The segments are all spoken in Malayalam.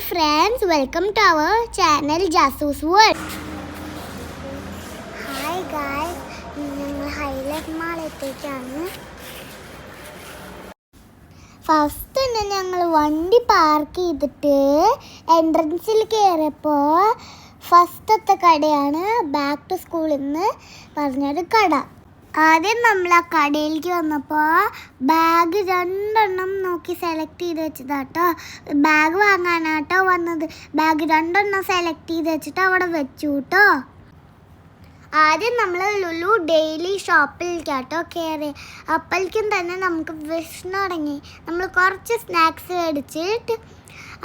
Hi friends welcome to our channel Jasoos world hi guys ഞങ്ങൾ ഹൈലൈറ്റ് മാളത്തേക്കാണ് ഫസ്റ്റ് തന്നെ ഞങ്ങൾ വണ്ടി പാർക്ക് ചെയ്തിട്ട് എൻട്രൻസിൽ കയറിയപ്പോൾ ഫസ്റ്റത്തെ കടയാണ് ബാക്ക് ടു സ്കൂളിൽ നിന്ന് പറഞ്ഞൊരു കട. ആദ്യം നമ്മൾ ആ കടയിലേക്ക് വന്നപ്പോൾ ബാഗ് രണ്ടെണ്ണം നോക്കി സെലക്ട് ചെയ്ത് വെച്ചതാട്ടോ. ബാഗ് വാങ്ങാനാട്ടോ വന്നത്. ബാഗ് രണ്ടെണ്ണം സെലക്ട് ചെയ്ത് വെച്ചിട്ട് അവിടെ വെച്ചു കേട്ടോ ആദ്യം നമ്മൾ ലുലു ഡെയിലി ഷോപ്പിലേക്കാട്ടോ കയറി അപ്പോഴേക്കും തന്നെ നമുക്ക് വിഷ്ണു തുടങ്ങി നമ്മൾ കുറച്ച് സ്നാക്സ് മേടിച്ചിട്ട്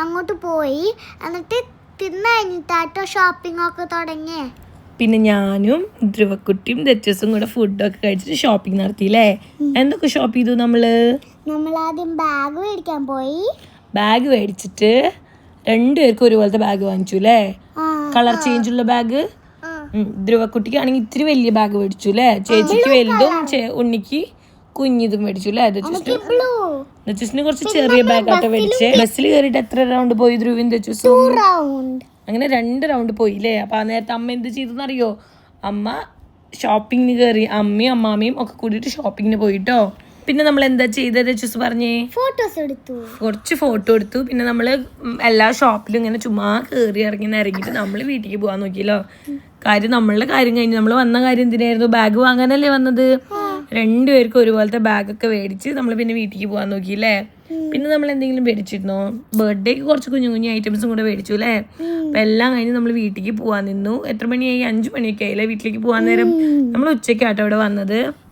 അങ്ങോട്ട് പോയി. എന്നിട്ട് തിന്നു കഴിഞ്ഞിട്ടാട്ടോ ഷോപ്പിംഗ് ഒക്കെ തുടങ്ങി പിന്നെ ഞാനും ധ്രുവക്കുട്ടിയും ദച്ചസും കൂടെ ഫുഡൊക്കെ കഴിച്ചിട്ട് ഷോപ്പിംഗ് നടത്തിയില്ലേ? എന്തൊക്കെ ഷോപ്പ് ചെയ്തു നമ്മൾ? നമ്മൾ ആദ്യം ബാഗ് മേടിക്കാൻ പോയി. ബാഗ് മേടിച്ചിട്ട് രണ്ടുപേർക്കും ഒരുപോലത്തെ ബാഗ് വാങ്ങിച്ചു അല്ലേ കളർ ചേഞ്ച് ഉള്ള ബാഗ്. ധ്രുവക്കുട്ടിക്ക് ആണെങ്കിൽ ഇത്തിരി വലിയ ബാഗ് മേടിച്ചു അല്ലേ ചേച്ചിക്ക് വലുതും ഉണ്ണിക്ക് കുഞ്ഞിതും മേടിച്ചു അല്ലേ ദച്ചുസിന്? കുറച്ച് ചെറിയ ബാഗ് ആട്ടോ മേടിച്ചേ. ബസ്സിൽ കയറിയിട്ട് എത്ര റൗണ്ട് പോയി ധ്രുവിൻ ദച്ചുസും? റൗണ്ട് അങ്ങനെ രണ്ട് റൗണ്ട് പോയില്ലേ? അപ്പോൾ ആ നേരത്തെ അമ്മ എന്ത് ചെയ്തെന്നറിയോ അമ്മ ഷോപ്പിങ്ങിന് കയറി അമ്മയും അമ്മാമ്മയും ഒക്കെ കൂടിയിട്ട് ഷോപ്പിങ്ങിന് പോയിട്ടോ. പിന്നെ നമ്മൾ എന്താ ചെയ്തത്? ചൂസ് പറഞ്ഞേ. ഫോട്ടോസ് എടുത്തു. കുറച്ച് ഫോട്ടോ എടുത്തു. പിന്നെ നമ്മൾ എല്ലാ ഷോപ്പിലും ഇങ്ങനെ ചുമ്മാ കയറി ഇറങ്ങി ഇറങ്ങിയിട്ട് നമ്മൾ വീട്ടിലേക്ക് പോകാൻ നോക്കിയല്ലോ. കാര്യം നമ്മളുടെ കാര്യം കഴിഞ്ഞ് നമ്മൾ വന്ന കാര്യം എന്തിനായിരുന്നു? ബാഗ് വാങ്ങാനല്ലേ വന്നത്? രണ്ടുപേർക്കും ഒരുപോലത്തെ ബാഗൊക്കെ മേടിച്ച് നമ്മൾ പിന്നെ വീട്ടിലേക്ക് പോകാൻ നോക്കി അല്ലേ? പിന്നെ നമ്മൾ എന്തെങ്കിലും മേടിച്ചിരുന്നോ? ബർത്ത്ഡേക്ക് കുറച്ച് കുഞ്ഞു കുഞ്ഞു ഐറ്റംസും കൂടെ മേടിച്ചു അല്ലേ? അപ്പൊ എല്ലാം കഴിഞ്ഞ് നമ്മൾ വീട്ടിലേക്ക് പോകാൻ നിന്നു. എത്ര മണിയായി? അഞ്ചു മണിയൊക്കെ ആയില്ലേ വീട്ടിലേക്ക് പോകാൻ നേരം? നമ്മൾ ഉച്ചയ്ക്കാട്ടോ അവിടെ വന്നത്.